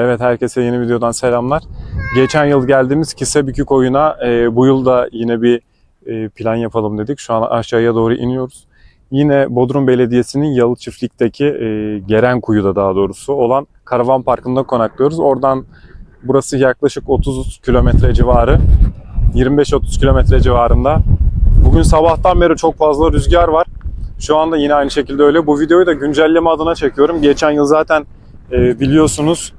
Evet herkese yeni videodan selamlar. Geçen yıl geldiğimiz Kisebükü koyuna e, bu yıl da yine bir e, plan yapalım dedik. Şu an aşağıya doğru iniyoruz. Yine Bodrum Belediyesi'nin Yalı Çiftlik'teki e, Geren Kuyu'da daha doğrusu olan karavan parkında konaklıyoruz. Oradan burası yaklaşık 30 kilometre civarı. 25-30 kilometre civarında. Bugün sabahtan beri çok fazla rüzgar var. Şu anda yine aynı şekilde öyle. Bu videoyu da güncelleme adına çekiyorum. Geçen yıl zaten e, biliyorsunuz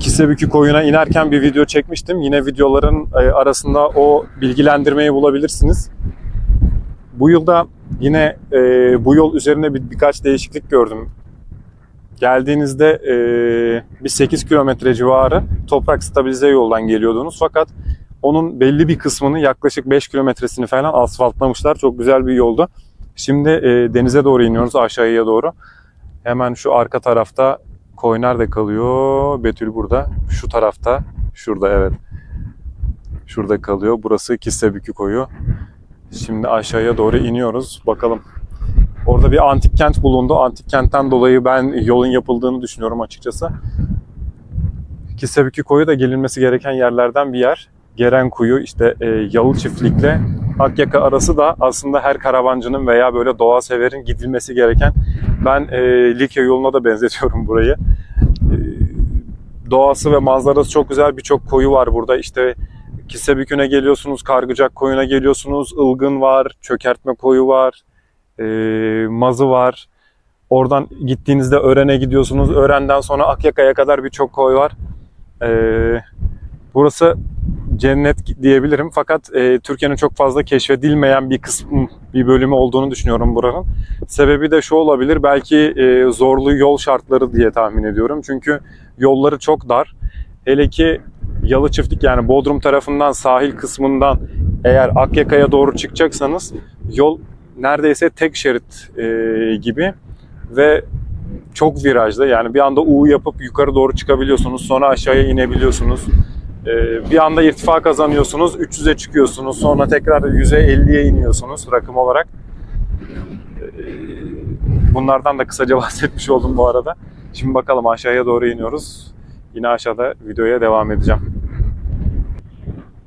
Kisebükü koyuna inerken bir video çekmiştim. Yine videoların e, arasında o bilgilendirmeyi bulabilirsiniz. Bu yılda yine e, bu yol üzerine bir, birkaç değişiklik gördüm. Geldiğinizde e, bir 8 kilometre civarı toprak stabilize yoldan geliyordunuz. Fakat onun belli bir kısmını yaklaşık 5 kilometresini falan asfaltlamışlar. Çok güzel bir yoldu. Şimdi e, denize doğru iniyoruz aşağıya doğru. Hemen şu arka tarafta koy nerede kalıyor? Betül burada. Şu tarafta. Şurada evet. Şurada kalıyor. Burası Kissebükü koyu. Şimdi aşağıya doğru iniyoruz. Bakalım. Orada bir antik kent bulundu. Antik kentten dolayı ben yolun yapıldığını düşünüyorum açıkçası. Kissebükü koyu da gelinmesi gereken yerlerden bir yer. Geren kuyu işte e, Yalı çiftlikle Akyaka arası da aslında her karavancının veya böyle doğa severin gidilmesi gereken ben e, Likya yoluna da benzetiyorum burayı. E, doğası ve manzarası çok güzel. Birçok koyu var burada. İşte Kisebükü'ne geliyorsunuz, Kargıcak koyuna geliyorsunuz, Ilgın var, Çökertme koyu var, e, Mazı var. Oradan gittiğinizde Ören'e gidiyorsunuz. Ören'den sonra Akyaka'ya kadar birçok koy var. E, burası cennet diyebilirim. Fakat e, Türkiye'nin çok fazla keşfedilmeyen bir kısmı, bir bölümü olduğunu düşünüyorum buranın. Sebebi de şu olabilir. Belki e, zorlu yol şartları diye tahmin ediyorum. Çünkü yolları çok dar. Hele ki Yalı Çiftlik yani Bodrum tarafından sahil kısmından eğer Akyaka'ya doğru çıkacaksanız yol neredeyse tek şerit e, gibi ve çok virajlı. Yani bir anda U yapıp yukarı doğru çıkabiliyorsunuz. Sonra aşağıya inebiliyorsunuz. Ee, bir anda irtifa kazanıyorsunuz, 300'e çıkıyorsunuz, sonra tekrar 100'e 50'ye iniyorsunuz rakım olarak. Ee, Bunlardan da kısaca bahsetmiş oldum bu arada. Şimdi bakalım aşağıya doğru iniyoruz. Yine aşağıda videoya devam edeceğim.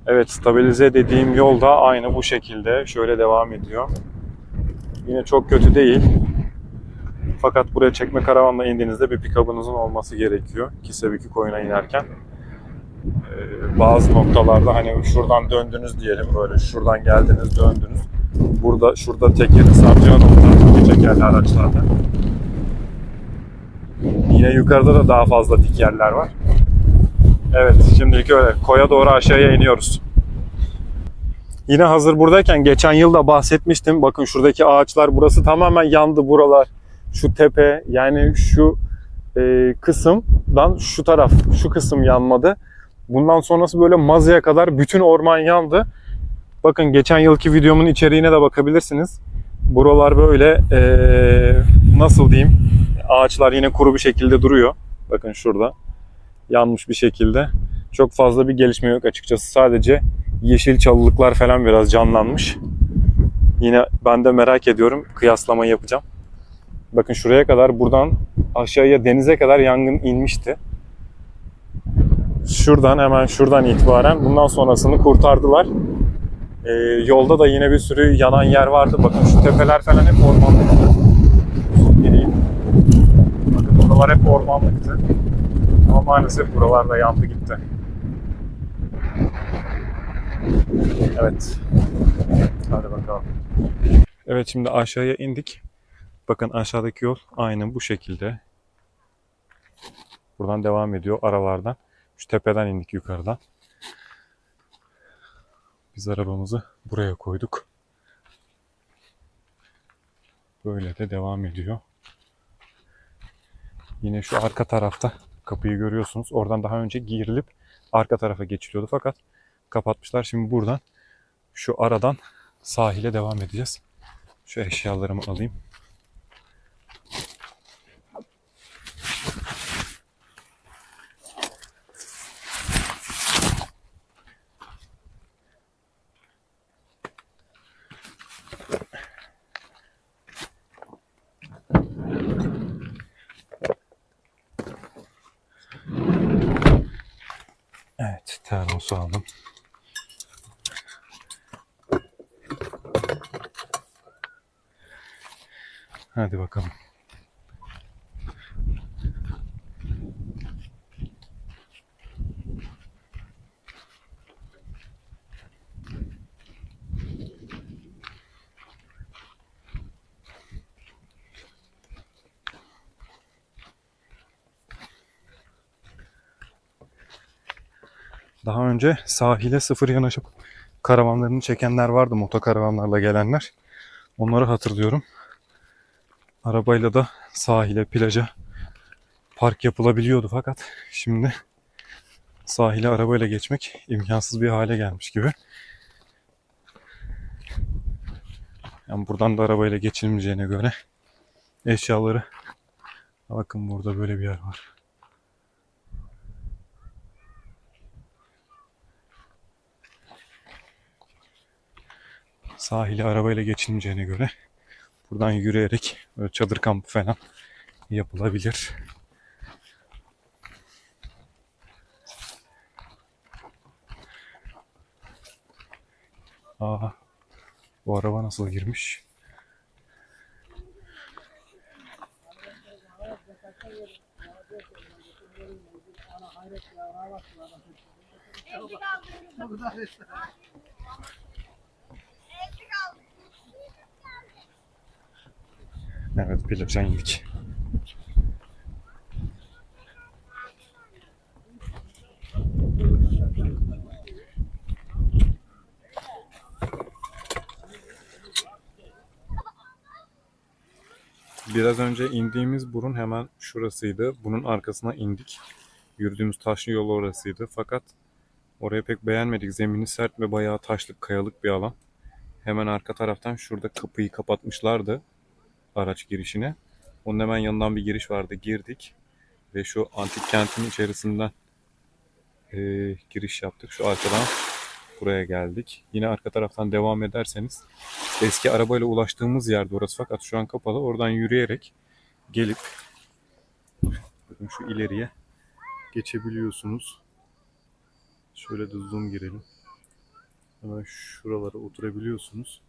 Evet, stabilize dediğim yol da aynı bu şekilde. Şöyle devam ediyor. Yine çok kötü değil. Fakat buraya çekme karavanla indiğinizde bir pick-up'ınızın olması gerekiyor. Kisebükü koyuna inerken. Ee, bazı noktalarda hani şuradan döndünüz diyelim böyle şuradan geldiniz döndünüz. Burada şurada tekeri saracağı nokta tekerli araçlarda. Yine yukarıda da daha fazla dik yerler var. Evet şimdilik öyle. Koya doğru aşağıya iniyoruz. Yine hazır buradayken geçen yıl da bahsetmiştim. Bakın şuradaki ağaçlar burası tamamen yandı buralar. Şu tepe yani şu e, kısımdan şu taraf şu kısım yanmadı. Bundan sonrası böyle Mazı'ya kadar bütün orman yandı. Bakın geçen yılki videomun içeriğine de bakabilirsiniz. Buralar böyle ee, nasıl diyeyim ağaçlar yine kuru bir şekilde duruyor. Bakın şurada yanmış bir şekilde. Çok fazla bir gelişme yok açıkçası. Sadece yeşil çalılıklar falan biraz canlanmış. Yine ben de merak ediyorum. Kıyaslama yapacağım. Bakın şuraya kadar buradan aşağıya denize kadar yangın inmişti şuradan hemen şuradan itibaren bundan sonrasını kurtardılar. Ee, yolda da yine bir sürü yanan yer vardı. Bakın şu tepeler falan hep ormanlıktı. Gireyim. Bakın buralar hep ormanlıktı. Ama maalesef buralar da yandı gitti. Evet. Hadi bakalım. Evet şimdi aşağıya indik. Bakın aşağıdaki yol aynı bu şekilde. Buradan devam ediyor aralardan. Şu tepeden indik yukarıdan. Biz arabamızı buraya koyduk. Böyle de devam ediyor. Yine şu arka tarafta kapıyı görüyorsunuz. Oradan daha önce girilip arka tarafa geçiliyordu fakat kapatmışlar. Şimdi buradan şu aradan sahile devam edeceğiz. Şu eşyalarımı alayım. Termosu aldım. Hadi bakalım. Daha önce sahile sıfır yanaşıp karavanlarını çekenler vardı motokaravanlarla gelenler. Onları hatırlıyorum. Arabayla da sahile, plaja park yapılabiliyordu fakat şimdi sahile arabayla geçmek imkansız bir hale gelmiş gibi. Yani buradan da arabayla geçilmeyeceğine göre eşyaları bakın burada böyle bir yer var. Sahile arabayla geçilmeyeceğine göre buradan yürüyerek böyle çadır kampı falan yapılabilir. Aa, bu araba nasıl girmiş? Evet plaja indik. Biraz önce indiğimiz burun hemen şurasıydı. Bunun arkasına indik. Yürüdüğümüz taşlı yol orasıydı. Fakat orayı pek beğenmedik. Zemini sert ve bayağı taşlık, kayalık bir alan. Hemen arka taraftan şurada kapıyı kapatmışlardı araç girişine. Onun hemen yanından bir giriş vardı. Girdik ve şu antik kentin içerisinden e, giriş yaptık. Şu arkadan buraya geldik. Yine arka taraftan devam ederseniz eski arabayla ulaştığımız yerde orası fakat şu an kapalı. Oradan yürüyerek gelip bakın şu ileriye geçebiliyorsunuz. Şöyle de zoom girelim. Hemen şuralara oturabiliyorsunuz.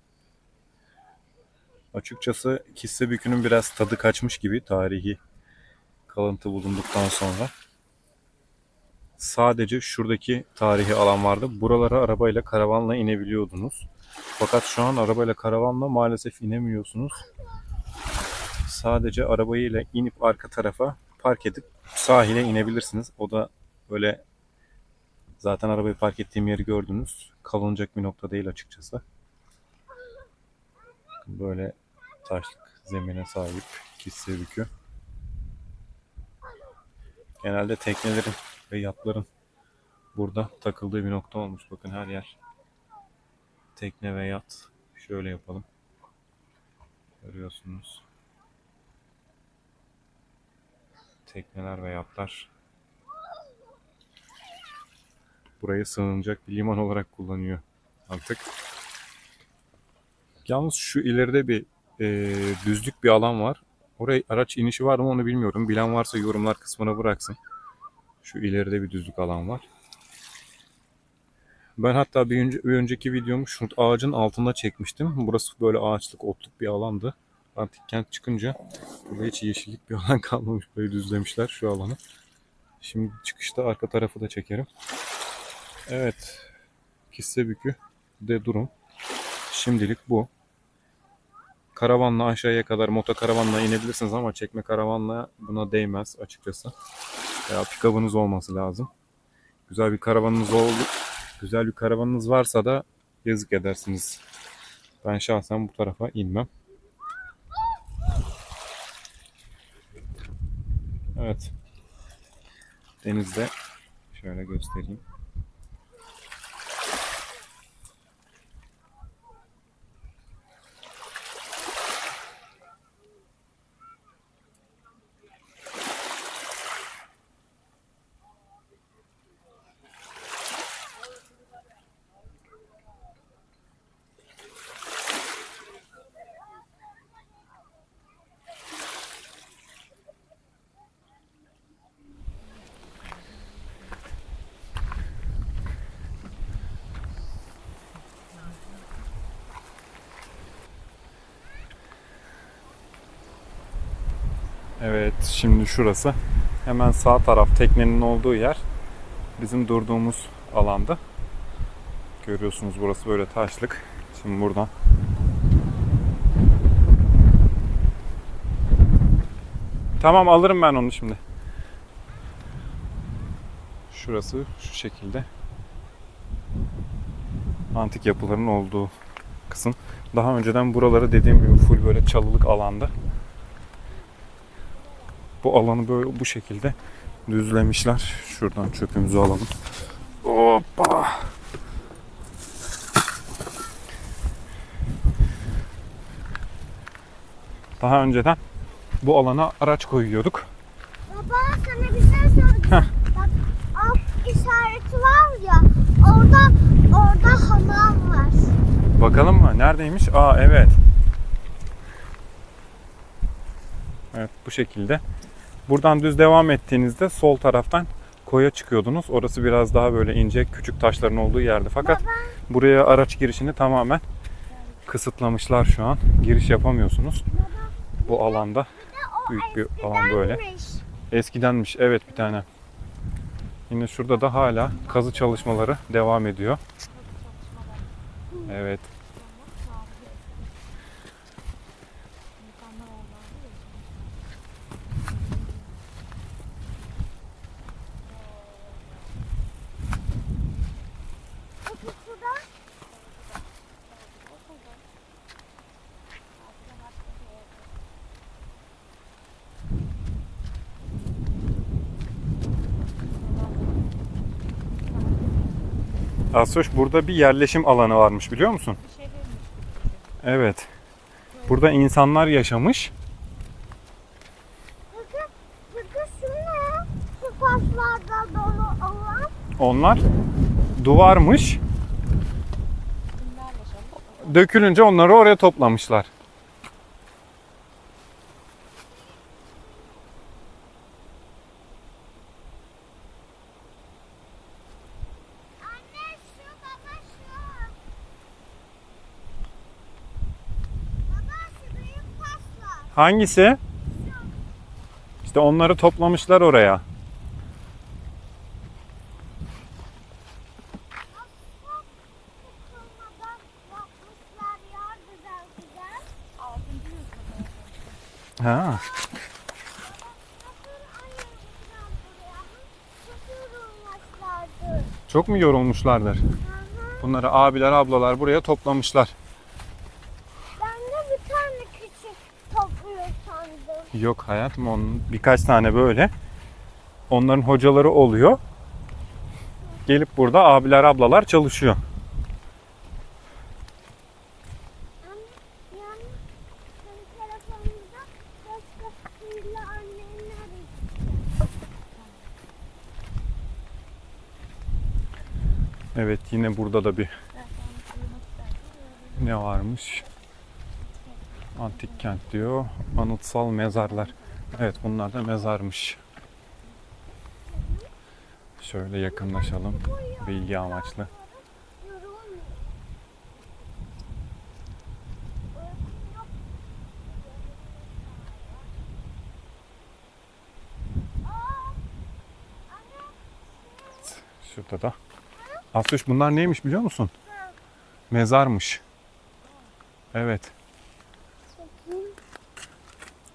Açıkçası Kissebükü'nün biraz tadı kaçmış gibi tarihi kalıntı bulunduktan sonra. Sadece şuradaki tarihi alan vardı. Buralara arabayla karavanla inebiliyordunuz. Fakat şu an arabayla karavanla maalesef inemiyorsunuz. Sadece arabayla inip arka tarafa park edip sahile inebilirsiniz. O da böyle zaten arabayı park ettiğim yeri gördünüz. Kalınacak bir nokta değil açıkçası. Böyle taşlık zemine sahip Kissebükü. Genelde teknelerin ve yatların burada takıldığı bir nokta olmuş. Bakın her yer tekne ve yat. Şöyle yapalım. Görüyorsunuz. Tekneler ve yatlar burayı sığınacak bir liman olarak kullanıyor artık. Yalnız şu ileride bir e, düzlük bir alan var. Oraya araç inişi var mı onu bilmiyorum. Bilen varsa yorumlar kısmına bıraksın. Şu ileride bir düzlük alan var. Ben hatta bir, önce, bir önceki videomu şu ağacın altında çekmiştim. Burası böyle ağaçlık, otluk bir alandı. Antik kent çıkınca burada hiç yeşillik bir alan kalmamış. Böyle düzlemişler şu alanı. Şimdi çıkışta arka tarafı da çekerim. Evet. Kissebükü de durum. Şimdilik bu. Karavanla aşağıya kadar motokaravanla inebilirsiniz ama çekme karavanla buna değmez açıkçası. Ya pikabınız olması lazım. Güzel bir karavanınız oldu. Güzel bir karavanınız varsa da yazık edersiniz. Ben şahsen bu tarafa inmem. Evet. Denizde şöyle göstereyim. Evet, şimdi şurası. Hemen sağ taraf teknenin olduğu yer bizim durduğumuz alanda. Görüyorsunuz burası böyle taşlık. Şimdi buradan Tamam alırım ben onu şimdi. Şurası şu şekilde. Antik yapıların olduğu kısım. Daha önceden buraları dediğim gibi full böyle çalılık alanda. Bu alanı böyle bu şekilde düzlemişler. Şuradan çöpümüzü alalım. Hoppa. Daha önceden bu alana araç koyuyorduk. Baba sana bir şey soracağım. Bak alt işareti var ya orada orada hamam var. Bakalım mı? Neredeymiş? Aa evet. Evet bu şekilde. Buradan düz devam ettiğinizde sol taraftan koya çıkıyordunuz. Orası biraz daha böyle ince küçük taşların olduğu yerdi. Fakat Baba buraya araç girişini tamamen kısıtlamışlar şu an. Giriş yapamıyorsunuz. Bu alanda. Büyük bir alan böyle. Eskidenmiş evet bir tane. Yine şurada da hala kazı çalışmaları devam ediyor. Evet. Peki şurada Asyoş burada bir yerleşim alanı varmış biliyor musun? Evet. Burada insanlar yaşamış. peki, peki şu ne? Şu dolu olan. Onlar duvarmış. Dökülünce onları oraya toplamışlar. Anne şu baba şu. Baba şu büyük paslar. Hangisi? İşte onları toplamışlar oraya. Ha. Çok mu yorulmuşlardır? Bunları abiler ablalar buraya toplamışlar. Ben de bir tane küçük topluyor sandım. Yok hayatım onun birkaç tane böyle. Onların hocaları oluyor. Gelip burada abiler ablalar çalışıyor. Evet yine burada da bir ne varmış? Antik kent diyor. Anıtsal mezarlar. Evet bunlar da mezarmış. Şöyle yakınlaşalım. Bilgi amaçlı. Şurada da. Aslış bunlar neymiş biliyor musun? Mezarmış. Evet.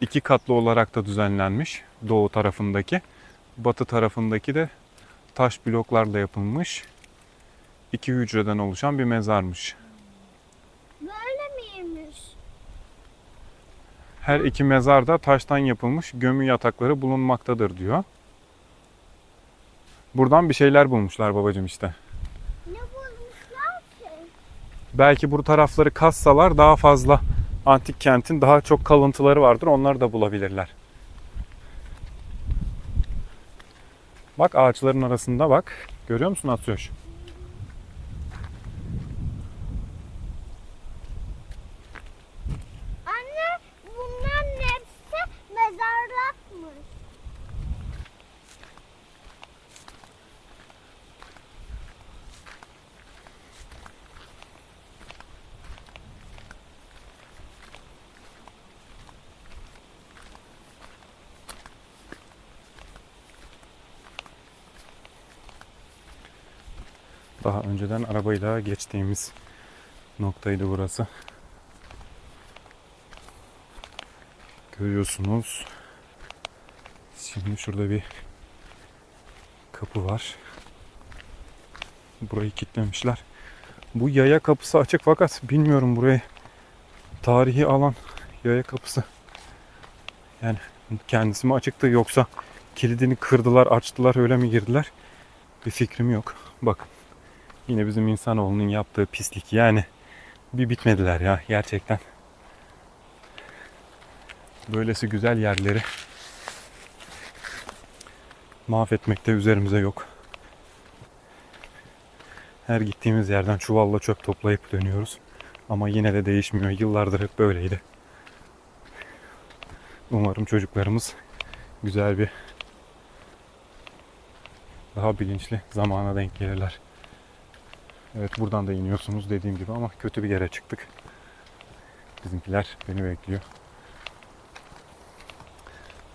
İki katlı olarak da düzenlenmiş. Doğu tarafındaki. Batı tarafındaki de taş bloklarla yapılmış. İki hücreden oluşan bir mezarmış. Böyle miymiş? Her iki mezar da taştan yapılmış gömü yatakları bulunmaktadır diyor. Buradan bir şeyler bulmuşlar babacığım işte. Ne bulmuşlar ki? Belki bu tarafları kazsalar daha fazla antik kentin daha çok kalıntıları vardır. Onları da bulabilirler. Bak ağaçların arasında bak. Görüyor musun Atyoş? Daha önceden arabayla geçtiğimiz noktaydı burası. Görüyorsunuz. Şimdi şurada bir kapı var. Burayı kilitlemişler. Bu yaya kapısı açık fakat bilmiyorum burayı tarihi alan yaya kapısı. Yani kendisi mi açıktı yoksa kilidini kırdılar, açtılar öyle mi girdiler? Bir fikrim yok. Bakın. Yine bizim insanoğlunun yaptığı pislik. Yani bir bitmediler ya gerçekten. Böylesi güzel yerleri mahvetmekte üzerimize yok. Her gittiğimiz yerden çuvalla çöp toplayıp dönüyoruz. Ama yine de değişmiyor. Yıllardır hep böyleydi. Umarım çocuklarımız güzel bir daha bilinçli zamana denk gelirler. Evet buradan da iniyorsunuz dediğim gibi ama kötü bir yere çıktık. Bizimkiler beni bekliyor.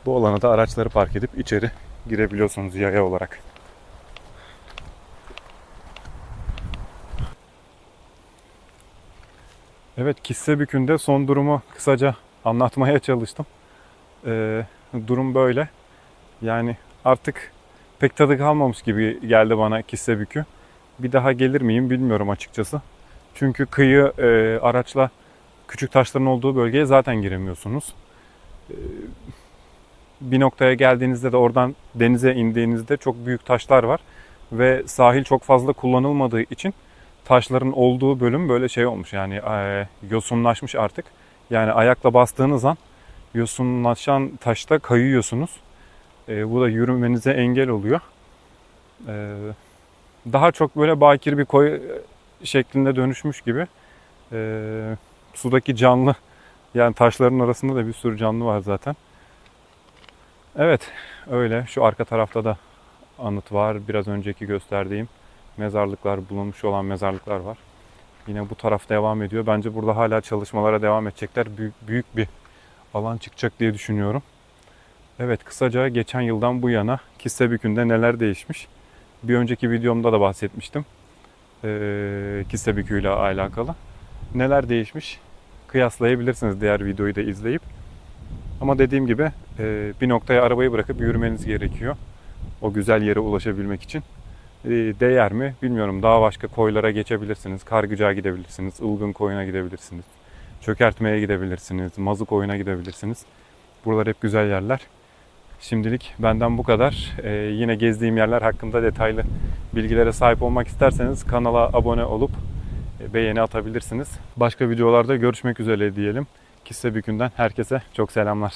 Bu alana da araçları park edip içeri girebiliyorsunuz yaya olarak. Evet Kissebükü'nde son durumu kısaca anlatmaya çalıştım. Ee, durum böyle. Yani artık pek tadı kalmamış gibi geldi bana Kissebükü. Bir daha gelir miyim bilmiyorum açıkçası. Çünkü kıyı e, araçla küçük taşların olduğu bölgeye zaten giremiyorsunuz. E, bir noktaya geldiğinizde de oradan denize indiğinizde çok büyük taşlar var. Ve sahil çok fazla kullanılmadığı için taşların olduğu bölüm böyle şey olmuş yani e, yosunlaşmış artık. Yani ayakla bastığınız an yosunlaşan taşta kayıyorsunuz. E, bu da yürümenize engel oluyor. E, daha çok böyle bakir bir koy şeklinde dönüşmüş gibi. E, sudaki canlı yani taşların arasında da bir sürü canlı var zaten. Evet öyle şu arka tarafta da anıt var. Biraz önceki gösterdiğim mezarlıklar bulunmuş olan mezarlıklar var. Yine bu taraf devam ediyor. Bence burada hala çalışmalara devam edecekler. Büyük, büyük bir alan çıkacak diye düşünüyorum. Evet kısaca geçen yıldan bu yana Kissebükü'nde neler değişmiş. Bir önceki videomda da bahsetmiştim. Ee, Kissebükü ile alakalı. Neler değişmiş kıyaslayabilirsiniz diğer videoyu da izleyip. Ama dediğim gibi e, bir noktaya arabayı bırakıp yürümeniz gerekiyor. O güzel yere ulaşabilmek için. E, değer mi bilmiyorum. Daha başka koylara geçebilirsiniz. Kargıcağa gidebilirsiniz. Ilgın koyuna gidebilirsiniz. Çökertmeye gidebilirsiniz. Mazı koyuna gidebilirsiniz. Buralar hep güzel yerler. Şimdilik benden bu kadar. Ee, yine gezdiğim yerler hakkında detaylı bilgilere sahip olmak isterseniz kanala abone olup e, beğeni atabilirsiniz. Başka videolarda görüşmek üzere diyelim. Kissebükü'nden herkese çok selamlar.